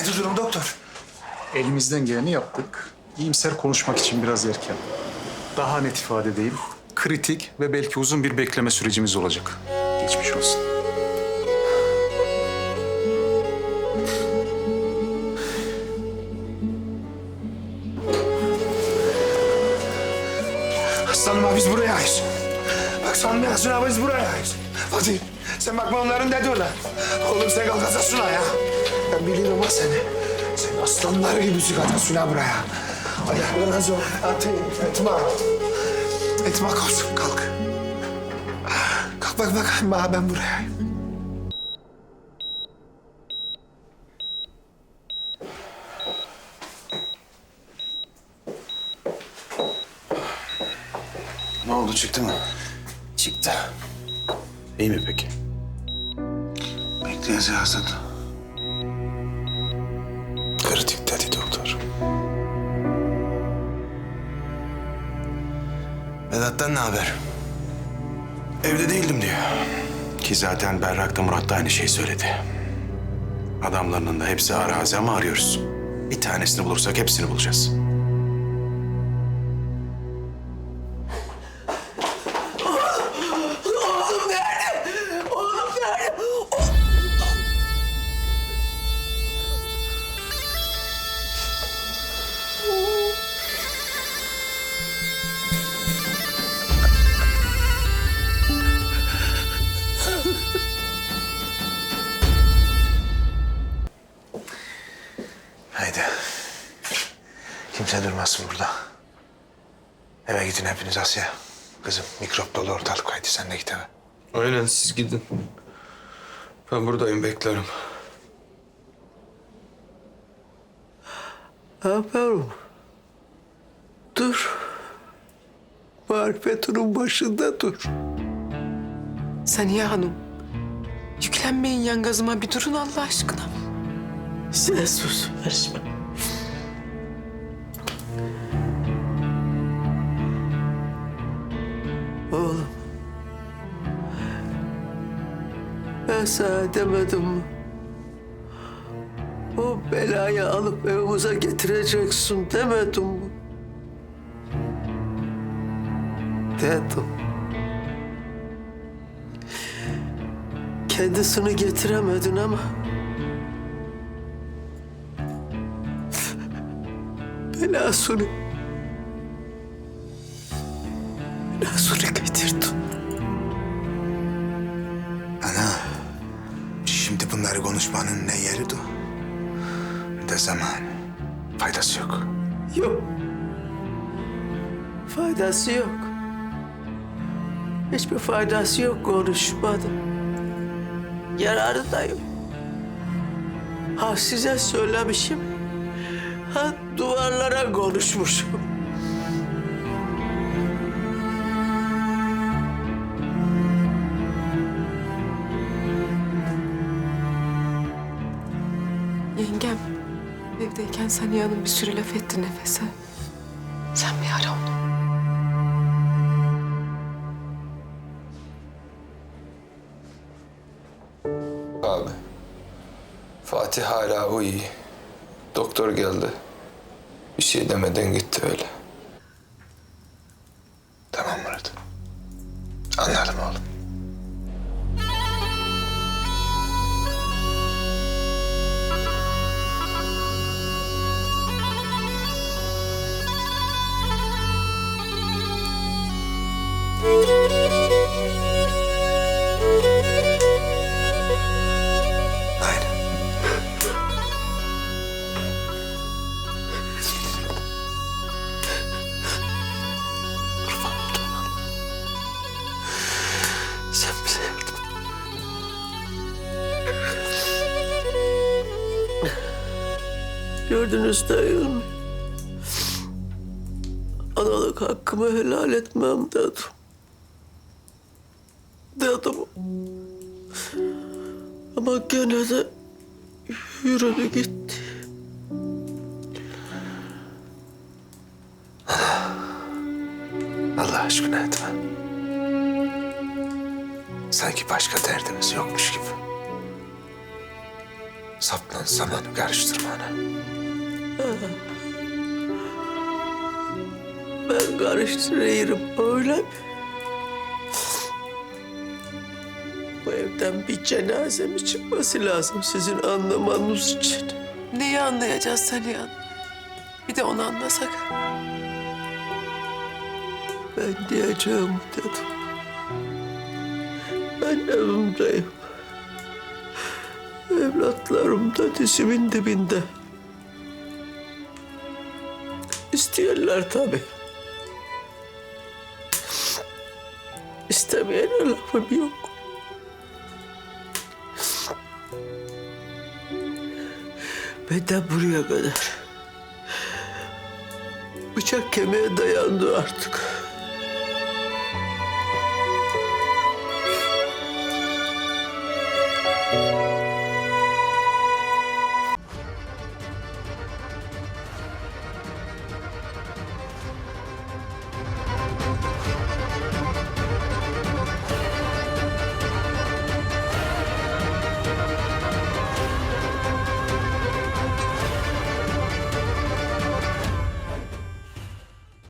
Nedir durum doktor? Elimizden geleni yaptık. İyimser konuşmak için biraz erken. Daha net ifade edeyim. Kritik ve belki uzun bir bekleme sürecimiz olacak. Geçmiş olsun. Aslanım biz buraya ait. Bak sanmıyorsun abi biz buraya ait. Fatih sen bakma onların ne diyorlar. Oğlum sen kalk atasına ya. Ben biliyorum ha seni. Sen aslanlar gibisin atasına buraya. Ayaklarına zor. Atayım etme. Etme kalsın kalk. Kalk bak bakayım bana ben buraya. Ne oldu çıktı mı? Çıktı. İyi mi peki? Bekleyeceğiz dedi. Vedat'tan ne haber? Evde değildim diyor. Ki zaten Berrak da Murat da aynı şeyi söyledi. Adamlarının da hepsi arazi ama arıyoruz. Bir tanesini bulursak hepsini bulacağız. Kimse durmasın burada. Eve gidin hepiniz Asya. Kızım mikrop dolu ortalık haydi sen de git eve. Aynen siz gidin. Ben buradayım beklerim. Aferin. Dur. Marifetunun başında dur. Saniye Hanım, yüklenmeyin yangazıma bir durun Allah aşkına. Sen sus. Karışma. Ben sana demedim mi? O belayı alıp evimize getireceksin demedim mi? Dedim. Kendisini getiremedin ama belasını bunları konuşmanın ne yeri de de zaman. Faydası yok. Yok. Faydası yok. Hiçbir faydası yok konuşmadım. Yararı da yok. Ha size söylemişim. Ha duvarlara konuşmuşum. Yengem, evdeyken Saniye Hanım bir sürü laf etti nefese. Sen bir ara onu. Abi. Fatih hala iyi. Doktor geldi. Bir şey demeden gitti öyle. Gördünüz değil mi? Analık hakkımı helal etmem dedim. Dedim. Ama gene de yürüdü gitti. Allah aşkına etme. Sanki başka derdimiz yokmuş gibi. Saplan samanı karıştırma ana. Ben karıştırıyorum öyle mi? Bu evden bir cenaze mi çıkması lazım sizin anlamanız için? Neyi anlayacağız Saniye Hanım? Bir de onu anlasak. Ben diyeceğim dedim. Ben evimdeyim. Evlatlarım da dizimin dibinde. İstiyorlar tabii. İstemeyene lafım yok. Benden buraya kadar. Bıçak kemiğe dayandı artık.